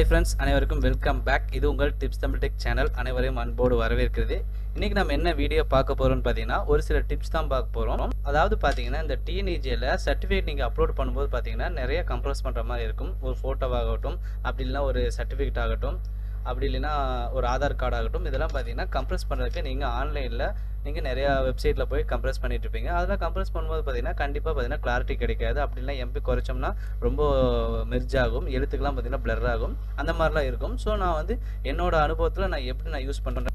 Hi friends அனைவருக்கும் welcome back இது உங்கள் டிப்ஸ் தமிழ் டெக் சேனல் அனைவரையும் அன்போடு வரவேற்கிறது. இன்றைக்கி நம்ம என்ன வீடியோ பார்க்க போகிறோம்னு பார்த்தீங்கன்னா ஒரு சில டிப்ஸ் தான் பார்க்க போகிறோம் அதாவது பார்த்தீங்கன்னா இந்த டிஎன்இஜியில் சர்டிஃபிகேட் நீங்கள் அப்லோட் பண்ணும்போது பார்த்தீங்கன்னா நிறைய கம்ப்ரஸ் பண்ணுற மாதிரி இருக்கும். ஒரு ஃபோட்டோவாகட்டும் அப்படி இல்லைன்னா ஒரு சர்டிஃபிகேட் ஆகட்டும். அப்படி இல்லைன்னா ஒரு ஆதார் கார்டு ஆகட்டும் இதெல்லாம் பார்த்தீங்கன்னா கம்ப்ரஸ் பண்ணுறதுக்கு நீங்கள் ஆன்லைனில் நீங்கள் நிறையா வெப்சைட்டில் போய் கம்ப்ரஸ் பண்ணிட்டு இருப்பீங்க. அதெல்லாம் கம்ப்ரஸ் பண்ணும்போது பார்த்தீங்கன்னா கண்டிப்பாக பார்த்தீங்கன்னா கிளாரிட்டி கிடைக்காது. அப்படின்னா எம்பி குறைச்சோம்னா ரொம்ப மெர்ஜ் ஆகும் எழுத்துக்கெல்லாம் பார்த்தீங்கன்னா ப்ளர் ஆகும். அந்த மாதிரிலாம் இருக்கும். ஸோ நான் வந்து என்னோட அனுபவத்தில் நான் எப்படி நான் யூஸ் பண்ணுறேன்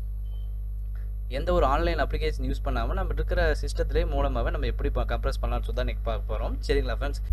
எந்த ஒரு ஆன்லைன் அப்ளிகேஷன் யூஸ் பண்ணாமல் நம்ம இருக்கிற சிஸ்டத்திலே மூலமாகவே நம்ம எப்படி கம்ப்ரஸ் பண்ணலாம்னு சொல்லி தான் இன்றைக்கி பார்க்க போகிறோம் சரிங்களா ஃப்ரெண்ட்ஸ்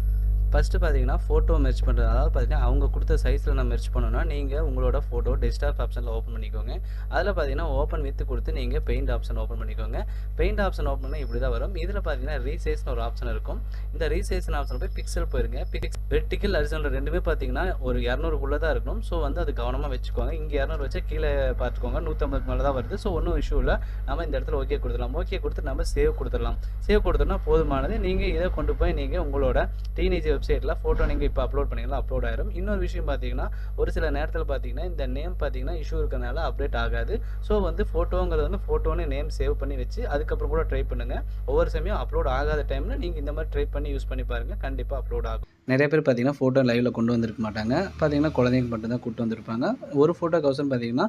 ஃபஸ்ட்டு பார்த்தீங்கன்னா ஃபோட்டோ மெர்ச் பண்ணுறது அதாவது பார்த்தீங்கன்னா அவங்க கொடுத்த சைஸில் நான் மெர்ச் பண்ணணும்னா நீங்கள் உங்களோட ஃபோட்டோ டெஸ்க்டாப் ஆப்ஷனில் ஓப்பன் பண்ணிக்கோங்க. அதில் பார்த்தீங்கன்னா ஓப்பன் வித்து கொடுத்து நீங்கள் பெயிண்ட் ஆப்ஷன் ஓப்பன் பண்ணிக்கோங்க. பெயிண்ட் ஆப்ஷன் ஓப்பன் பண்ணால் இப்படி தான் வரும். இதில் பார்த்தீங்கன்னா ரீசைஸ்னு ஒரு ஆப்ஷன் இருக்கும். இந்த ரீசைஸ்னு ஆப்ஷன் போய் பிக்சல் போயிருங்க. பிக்ஸ் வெர்டிக்கல் அரிசனல் ரெண்டுமே பார்த்தீங்கன்னா ஒரு இரநூறுக்குள்ளே தான் இருக்கணும் ஸோ வந்து அது கவனமாக வச்சுக்கோங்க. இங்கே இரநூறு வச்சா கீழே பார்த்துக்கோங்க. நூற்றம்பதுக்கு மேலே தான் வருது. ஸோ ஒன்றும் இஷ்யூ இல்லை. நம்ம இந்த இடத்துல ஓகே கொடுத்துடலாம். ஓகே கொடுத்து நம்ம சேவ் கொடுத்துடலாம். சேவ் கொடுத்தோம்னா போதுமானது. நீங்கள் இதை கொண்டு போய் நீங்கள் உங்களோட டீனேஜ் வெப்சைட்டில் ஃபோட்டோ நீங்கள் இப்போ அப்லோட் பண்ணிங்கன்னா அப்லோட் ஆயிரும். இன்னொரு விஷயம் பார்த்தீங்கன்னா ஒரு சில நேரத்தில் பார்த்தீங்கன்னா இந்த நேம் பார்த்தீங்கன்னா இஷ்யூ இருக்கனால அப்டேட் ஆகாது. ஸோ வந்து ஃபோட்டோங்கிறது வந்து ஃபோட்டோன்னு நேம் சேவ் பண்ணி வச்சு அதுக்கப்புறம் கூட ட்ரை பண்ணுங்கள் ஒவ்வொரு சமயம் அப்லோட் ஆகாத டைமில் நீங்கள் இந்த மாதிரி ட்ரை பண்ணி யூஸ் பண்ணி பாருங்கள் கண்டிப்பாக அப்லோட் ஆகும். நிறைய பேர் பார்த்தீங்கன்னா ஃபோட்டோ லைவில் கொண்டு வந்திருக்க மாட்டாங்க. பார்த்தீங்கன்னா குழந்தைங்க மட்டும்தான் கூட்டு வந்திருப்பாங்க. ஒரு ஃபோட்டோ கவுசன் பார்த்தீங்கன்னா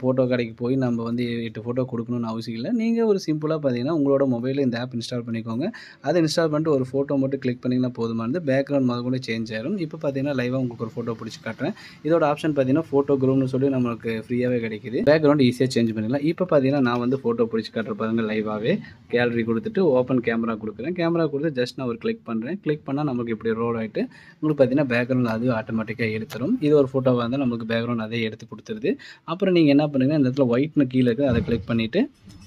ஃபோட்டோ கடைக்கு போய் நம்ம வந்து எட்டு ஃபோட்டோ கொடுக்கணும்னு அவசியம் இல்லை. நீங்கள் ஒரு சிம்பிளாக பார்த்தீங்கன்னா உங்களோட மொபைலில் இந்த ஆப் இன்ஸ்டால் பண்ணிக்கோங்க. அதை இன்ஸ்டால் பண்ணிட்டு ஒரு ஃபோட்டோ மட்டும் கிளிக் பண்ணிங்கன்னா போதுமானது. பேக் பேக்ரவுண்ட் முதல் கூட சேஞ்ச் ஆயிடும் இப்போ பார்த்தீங்கன்னா லைவாக உங்களுக்கு ஒரு ஃபோட்டோ பிடிச்சி காட்டுறேன். இதோட ஆப்ஷன் பார்த்தீங்கன்னா ஃபோட்டோ குரூப்னு சொல்லி நம்மளுக்கு ஃப்ரீயாகவே கிடைக்குது. பேக்ரவுண்ட் ஈஸியாக சேஞ்ச் பண்ணிடலாம். இப்போ பார்த்தீங்கன்னா நான் வந்து ஃபோட்டோ பிடிச்சி காட்டுற பாருங்க லைவாகவே கேலரி கொடுத்துட்டு ஓப்பன் கேமரா கொடுக்குறேன். கேமரா கொடுத்து ஜஸ்ட் நான் ஒரு கிளிக் பண்ணுறேன் கிளிக் பண்ணால் நமக்கு இப்படி ரோல் ஆகிட்டு உங்களுக்கு பார்த்தீங்கன்னா பேக்ரவுண்ட் அது ஆட்டோமேட்டிக்காக எடுத்துரும். இது ஒரு ஃபோட்டோவாக இருந்தால் நமக்கு பேக்ரவுண்ட் அதே எடுத்து கொடுத்துருது. அப்புறம் நீங்கள் என்ன பண்ணுங்கள் இந்த இடத்துல ஒயிட்னு கீழே இருக்குது அதை கிளிக் பண்ணிவிட்டு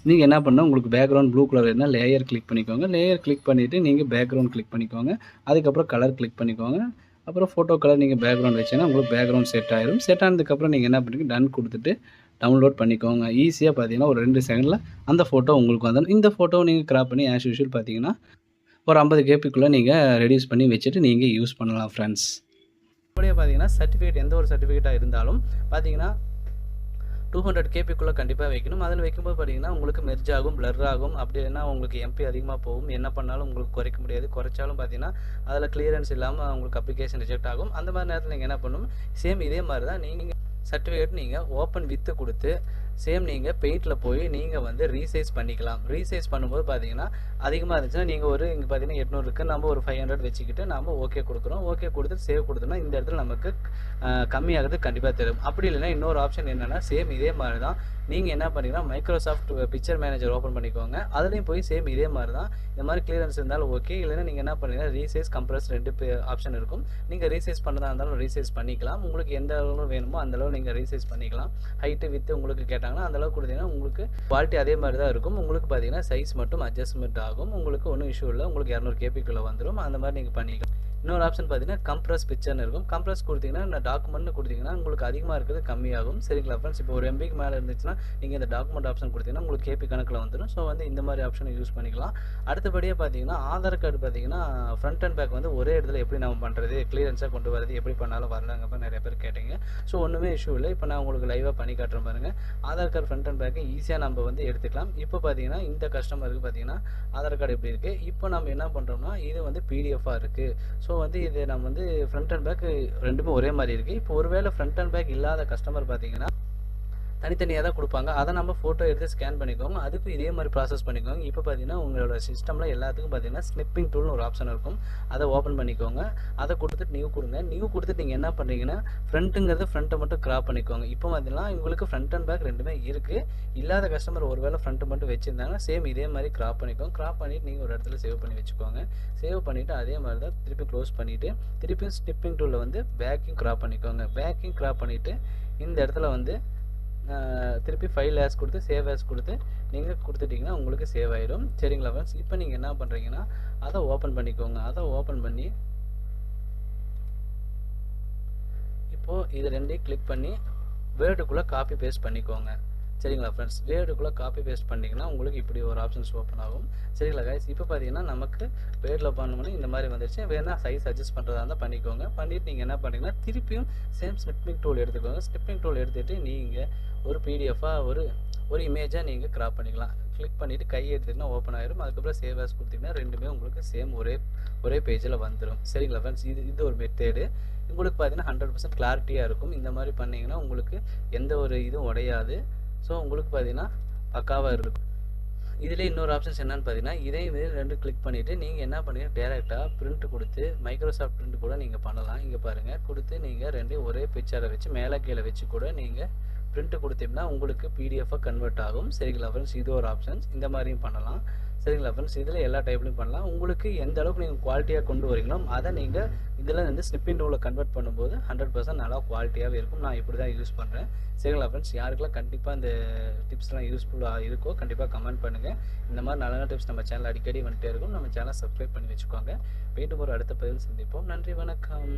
நீங்கள் என்ன பண்ணால் உங்களுக்கு பேக்ரவுண்ட் ப்ளூ கலர் இருந்தால் லேயர் கிளிக் பண்ணிக்கோங்க. லேயர் கிளிக் பண்ணிவிட்டு நீங்கள் பேக்ரவுண்ட் கிளிக் பண்ணிக்கோங்க. அதுக்கப்புறம் கலர் கிளிக் பண்ணிக்கோங்க. அப்புறம் ஃபோட்டோ கலர் நீங்கள் பேக்ரவுண்ட் வச்சீங்கன்னா உங்களுக்கு பேக்ரவுண்ட் செட் ஆயிரும். செட் ஆனதுக்கப்புறம் நீங்கள் என்ன பண்ணுறீங்க டன் கொடுத்துட்டு டவுன்லோட் பண்ணிக்கோங்க. ஈஸியாக பார்த்தீங்கன்னா ஒரு ரெண்டு செகண்டில் அந்த ஃபோட்டோ உங்களுக்கு வந்துடும் இந்த ஃபோட்டோவை நீங்கள் கிராப் பண்ணி ஆஸ் யூஷுவல் பார்த்தீங்கன்னா ஒரு ஐம்பது கேபிக்குள்ளே நீங்கள் ரெடியூஸ் பண்ணி வச்சுட்டு நீங்கள் யூஸ் பண்ணலாம் ஃப்ரெண்ட்ஸ் அப்படியே பார்த்தீங்கன்னா சர்டிஃபிகேட் எந்த ஒரு சர்டிஃபிகேட்டாக இருந்தாலும் பார்த்தீங்கன்னா டூ ஹண்ட்ரட் கேபிக்குள்ளே கண்டிப்பாக வைக்கணும். அதில் வைக்கும்போது பார்த்தீங்கன்னா உங்களுக்கு மெர்ஜ் ஆகும் ப்ளர் ஆகும். அப்படி இல்லைன்னா உங்களுக்கு எம்பி அதிகமாக போகும். என்ன பண்ணாலும் உங்களுக்கு குறைக்க முடியாது. குறைச்சாலும் பார்த்தீங்கன்னா அதில் கிளியரன்ஸ் இல்லாமல் உங்களுக்கு அப்ளிகேஷன் ரிஜெக்ட் ஆகும். அந்த மாதிரி நேரத்தில் நீங்கள் என்ன பண்ணணும்? சேம் இதே மாதிரி தான் நீங்கள் சர்டிஃபிகேட் நீங்கள் ஓப்பன் வித்து கொடுத்து சேம் நீங்கள் பெயிண்டில் போய் நீங்கள் வந்து ரீசைஸ் பண்ணிக்கலாம். ரீசைஸ் பண்ணும்போது பார்த்தீங்கன்னா அதிகமாக இருந்துச்சுன்னா நீங்கள் ஒரு இங்கே பார்த்தீங்கன்னா எட்நூறு இருக்குது நம்ம ஒரு ஃபைவ் ஹண்ட்ரட் வச்சுக்கிட்டு நம்ம ஓகே கொடுக்குறோம். ஓகே கொடுத்துட்டு சேவ் கொடுத்தோம்னா இந்த இடத்துல நமக்கு கம்மியாகிறது கண்டிப்பாக தெரியும் அப்படி இல்லைன்னா இன்னொரு ஆப்ஷன் என்னென்னா சேம் இதே மாதிரி தான் நீங்கள் என்ன பண்ணீங்கன்னா மைக்ரோசாஃப்ட் பிக்சர் மேனேஜர் ஓப்பன் பண்ணிக்கோங்க. அதுலேயும் போய் சேம் இதே மாதிரி தான் இந்த மாதிரி கிளியரன்ஸ் இருந்தாலும் ஓகே இல்லைன்னா நீங்கள் என்ன பண்ணீங்கன்னா ரீசைஸ் கம்ப்ரஸ் ரெண்டு ஆப்ஷன் இருக்கும். நீங்கள் ரீசைஸ் பண்ணுறதா இருந்தாலும் ரீசைஸ் பண்ணிக்கலாம். உங்களுக்கு எந்த அளவு வேணுமோ அந்த அளவு நீங்கள் ரீசைஸ் பண்ணிக்கலாம். ஹைட்டு வித்து உங்களுக்கு கேட்டாங்கன்னா அந்த அளவு கொடுத்தீங்கன்னா உங்களுக்கு குவாலிட்டி அதே மாதிரி தான் இருக்கும். உங்களுக்கு பார்த்தீங்கன்னா சைஸ் மட்டும் அட்ஜஸ்ட்மெண்ட் ஆகும். உங்களுக்கு ஒன்றும் இஷ்யூ இல்லை. உங்களுக்கு இரநூறு கேபிக்குள்ளே வந்துடும் அந்த மாதிரி நீங்கள் பண்ணிக்கலாம். இன்னொரு ஆப்ஷன் பார்த்தீங்கன்னா கம்ப்ரஸ் பிக்சர்னு இருக்கும். கம்ப்ரஸ் கொடுத்தீங்கன்னா டாக்குமெண்ட்னு கொடுத்தீங்கன்னா உங்களுக்கு அதிகமாக இருக்கிறது கம்மியாகும். சரிங்களா ஃப்ரெண்ட்ஸ் இப்போ ஒரு எம்பிக்கு மேலே இருந்துச்சுன்னா நீங்கள் இந்த டாக்குமெண்ட் ஆப்ஷன் கொடுத்தீங்கன்னா உங்களுக்கு கேபி கணக்கில் வந்துடும் ஸோ வந்து இந்த மாதிரி ஆப்ஷனை யூஸ் பண்ணிக்கலாம். அடுத்தபடியாக பார்த்தீங்கன்னா ஆதார் கார்டு பார்த்தீங்கன்னா ஃப்ரண்ட் அண்ட் பேக் வந்து ஒரே இடத்துல எப்படி நம்ம பண்ணுறது கிளியரன்ஸாக கொண்டு வரது எப்படி பண்ணாலும் வரலாங்க நிறைய பேர் கேட்டீங்க. ஸோ ஒன்றுமே இஷ்யூ இல்லை. இப்போ நான் உங்களுக்கு லைவாக பண்ணி காட்டுறேன் பாருங்கள் ஆதார் கார்டு ஃப்ரண்ட் அண்ட் பேக்கை ஈஸியாக நம்ம வந்து எடுத்துக்கலாம். இப்போ பார்த்தீங்கன்னா இந்த கஸ்டமருக்கு பார்த்தீங்கன்னா ஆதார் கார்டு எப்படி இருக்குது இப்போ நம்ம என்ன பண்ணுறோம்னா இது வந்து பிடிஎஃபாக இருக்குது ஸோ வந்து இது நம்ம வந்து ஃப்ரண்ட் அண்ட் பேக் ரெண்டுமே ஒரே மாதிரி இருக்குது இப்போ ஒருவேளை ஃப்ரண்ட் அண்ட் பேக் இல்லாத கஸ்டமர் பார்த்தீங்கன்னா தனித்தனியாக தான் கொடுப்பாங்க. அதை நம்ம ஃபோட்டோ எடுத்து ஸ்கேன் பண்ணிக்கோங்க. அதுக்கும் இதே மாதிரி ப்ராசஸ் பண்ணிக்கோங்க. இப்போ பார்த்தீங்கன்னா உங்களோட சிஸ்டமில் எல்லாத்துக்கும் பார்த்தீங்கன்னா ஸ்னிப்பிங் டூல்னு ஒரு ஆப்ஷன் இருக்கும். அதை ஓப்பன் பண்ணிக்கோங்க. அதை கொடுத்துட்டு நியூ கொடுங்க. நியூ கொடுத்துட்டு நீங்கள் என்ன பண்ணுறீங்கன்னா ஃப்ரண்ட்டுங்கிறது ஃப்ரண்ட்டை மட்டும் கிராப் பண்ணிக்கோங்க. இப்போ பார்த்தீங்கன்னா உங்களுக்கு ஃப்ரண்ட் அண்ட் பேக் ரெண்டுமே இருக்குது இல்லாத கஸ்டமர் ஒருவேளை ஃப்ரண்ட்டு மட்டும் வச்சுருந்தாங்கன்னா சேம் இதே மாதிரி கிராப் பண்ணிக்கோங்க. கிராப் பண்ணிவிட்டு நீங்கள் ஒரு இடத்துல சேவ் பண்ணி வச்சுக்கோங்க. சேவ் பண்ணிவிட்டு அதே மாதிரி தான் திருப்பி க்ளோஸ் பண்ணிவிட்டு திருப்பியும் ஸ்னிப்பிங் டூலில் வந்து பேக்கையும் கிராப் பண்ணிக்கோங்க. பேக்கையும் கிராப் பண்ணிவிட்டு இந்த இடத்துல வந்து திருப்பி ஃபைல் ஆஸ் கொடுத்து சேவ் ஆஸ் கொடுத்து நீங்கள் கொடுத்துட்டிங்கன்னா உங்களுக்கு சேவ் ஆயிடும் சரிங்களா ஃப்ரெண்ட்ஸ் இப்போ நீங்கள் என்ன பண்ணுறீங்கன்னா அதை ஓப்பன் பண்ணிக்கோங்க. அதை ஓப்பன் பண்ணி இப்போது இது ரெண்டையும் கிளிக் பண்ணி வேர்டுக்குள்ளே காப்பி பேஸ்ட் பண்ணிக்கோங்க. சரிங்களா ஃப்ரெண்ட்ஸ் வேர்டுக்குள்ளே காப்பி பேஸ்ட் பண்ணிங்கன்னா உங்களுக்கு இப்படி ஒரு ஆப்ஷன்ஸ் ஓப்பன் ஆகும். சரிங்களா கைஸ் இப்போ பார்த்தீங்கன்னா நமக்கு வேர்டில் பண்ணோம்னா இந்த மாதிரி வந்துருச்சு. வேணால் சைஸ் அட்ஜஸ்ட் பண்ணுறதா இருந்தால் பண்ணிக்கோங்க. பண்ணிவிட்டு நீங்கள் என்ன பண்ணிங்கன்னா திருப்பியும் சேம் ஸ்னிப்பிங் டூல் எடுத்துக்கோங்க. ஸ்னிப்பிங் டூல் எடுத்துகிட்டு நீங்கள் ஒரு பிடிஎஃபாக ஒரு ஒரு இமேஜாக நீங்கள் கிராப் பண்ணிக்கலாம். கிளிக் பண்ணிவிட்டு கை எடுத்துக்கிட்டா ஓப்பன் ஆயிரும். அதுக்கப்புறம் சேவ் ஆஸ் கொடுத்தீங்கன்னா ரெண்டுமே உங்களுக்கு சேம் ஒரே ஒரே பேஜில் வந்துடும் சரிங்களா ஃப்ரெண்ட்ஸ் இது இது ஒரு மெத்தேடு உங்களுக்கு பார்த்தீங்கன்னா ஹண்ட்ரட் பர்சன்ட் கிளாரிட்டியாக இருக்கும். இந்த மாதிரி பண்ணிங்கன்னா உங்களுக்கு எந்த ஒரு இதுவும் உடையாது. ஸோ உங்களுக்கு பார்த்தீங்கன்னா பக்காவாக இருக்கும். இதில் இன்னொரு ஆப்ஷன்ஸ் என்னென்னு பார்த்தீங்கன்னா இதே இது ரெண்டு கிளிக் பண்ணிவிட்டு நீங்கள் என்ன பண்ணுங்க? டேரெக்டாக பிரிண்ட் கொடுத்து மைக்ரோசாஃப்ட் பிரிண்ட் கூட நீங்கள் பண்ணலாம். இங்கே பாருங்கள் கொடுத்து நீங்கள் ரெண்டையும் ஒரே பிக்சரை வச்சு மேலே கீழே வச்சு கூட நீங்கள் பிரிண்ட் கொடுத்தீங்கன்னா உங்களுக்கு பிடிஎஃபாக கன்வெர்ட் ஆகும். சரிங்களா ஃப்ரெண்ட்ஸ் இது ஒரு ஆப்ஷன்ஸ் இந்த மாதிரியும் பண்ணலாம். சரிங்களா ஃப்ரெண்ட்ஸ் இதில் எல்லா டைப்லையும் பண்ணலாம். உங்களுக்கு எந்த அளவுக்கு நீங்கள் குவாலிட்டியாக கொண்டு வரீங்களோ அதை நீங்கள் இதில் வந்து ஸ்னிப்பின் ரூலில் கன்வெர்ட் பண்ணும்போது ஹண்ட்ரட் பர்சன்ட் நல்லா குவாலிட்டியாகவே இருக்கும். நான் இப்படி தான் யூஸ் பண்ணுறேன் சரிங்களா ஃப்ரெண்ட்ஸ் யாருக்கெல்லாம் கண்டிப்பாக இந்த டிப்ஸ்லாம் யூஸ்ஃபுல்லாக இருக்கோ கண்டிப்பாக கமெண்ட் பண்ணுங்கள் இந்த மாதிரி நல்ல நல்ல டிப்ஸ் நம்ம சேனல் அடிக்கடி வந்துட்டே இருக்கும். நம்ம சேனல் சப்ஸ்கிரைப் பண்ணி வச்சுக்கோங்க. மீண்டும் ஒரு அடுத்த பதிவில் சந்திப்போம். நன்றி வணக்கம்.